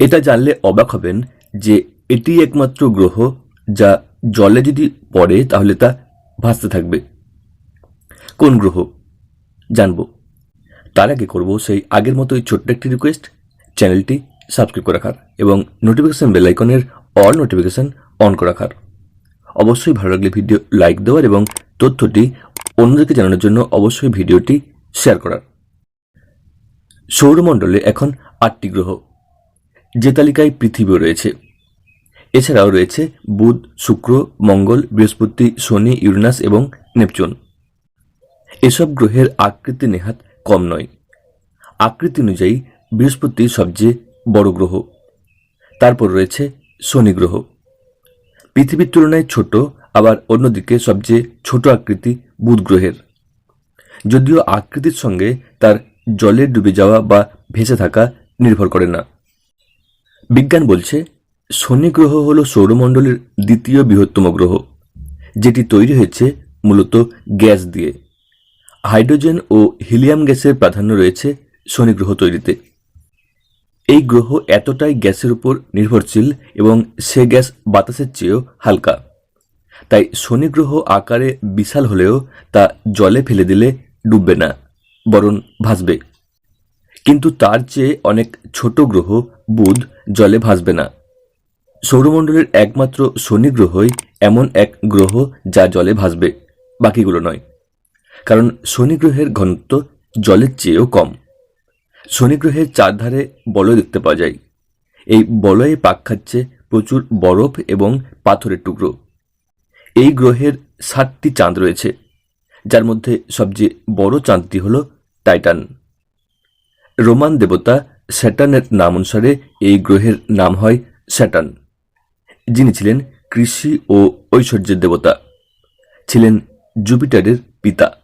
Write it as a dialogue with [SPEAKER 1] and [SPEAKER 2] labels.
[SPEAKER 1] এটা জানলে অবাক হবেন যে এটি একমাত্র গ্রহ যা জলে যদি পড়ে তাহলে তা ভাসতে থাকবে। কোন গ্রহ? জানব। তার আগে করব সেই আগের মতোই ছোট্ট একটি রিকোয়েস্ট চ্যানেলটি সাবস্ক্রাইব করে রাখার এবং নোটিফিকেশান বেলাইকনের অল নোটিফিকেশন অন করে রাখার। অবশ্যই ভালো লাগলে ভিডিও লাইক দেওয়ার এবং তথ্যটি অন্যদেরকে জানানোর জন্য অবশ্যই ভিডিওটি শেয়ার করার। সৌরমণ্ডলে এখন আটটি গ্রহ। যে তালিকায় পৃথিবী রয়েছে। এছাড়াও রয়েছে বুধ, শুক্র, মঙ্গল, বৃহস্পতি, শনি, ইউরেনাস এবং নেপচুন। এসব গ্রহের আকৃতি নেহাত কম নয়। আকৃতি অনুযায়ী বৃহস্পতি সবচেয়ে বড় গ্রহ। তারপর রয়েছে শনি গ্রহ। পৃথিবীর তুলনায় ছোট, আবার অন্যদিকে সবচেয়ে ছোট আকৃতি বুধ গ্রহের। যদিও আকৃতির সঙ্গে তার জলে ডুবে যাওয়া বা ভেসে থাকা নির্ভর করে না। বিজ্ঞান বলছে, শনি গ্রহ হল সৌরমণ্ডলের দ্বিতীয় বৃহত্তম গ্রহ, যেটি তৈরি হয়েছে মূলত গ্যাস দিয়ে। হাইড্রোজেন ও হিলিয়াম গ্যাসের প্রাধান্য রয়েছে শনি গ্রহ তৈরিতে। এই গ্রহ এতটাই গ্যাসের উপর নির্ভরশীল এবং সে গ্যাস বাতাসের চেয়েও হালকা। তাই শনি গ্রহ আকারে বিশাল হলেও তা জলে ফেলে দিলে ডুববে না, বরং ভাসবে। কিন্তু তার চেয়ে অনেক ছোট গ্রহ বুধ জলে ভাসবে না। সৌরমণ্ডলের একমাত্র শনি গ্রহই এমন এক গ্রহ যা জলে ভাসবে, বাকিগুলো নয়। কারণ শনি গ্রহের ঘনত্ব জলের চেয়েও কম। শনি গ্রহের চারধারে বলয় দেখতে পাওয়া যায়। এই বলয়ে পাক খাচ্ছে প্রচুর বরফ এবং পাথরের টুকরো। এই গ্রহের সাতটি চাঁদ রয়েছে, যার মধ্যে সবচেয়ে বড় চাঁদটি হল টাইটান। রোমান দেবতা স্যাটার্নের নাম অনুসারে এই গ্রহের নাম হয় স্যাটার্ন। যিনি ছিলেন কৃষি ও ঐশ্বর্যের দেবতা। ছিলেন জুপিটারের পিতা।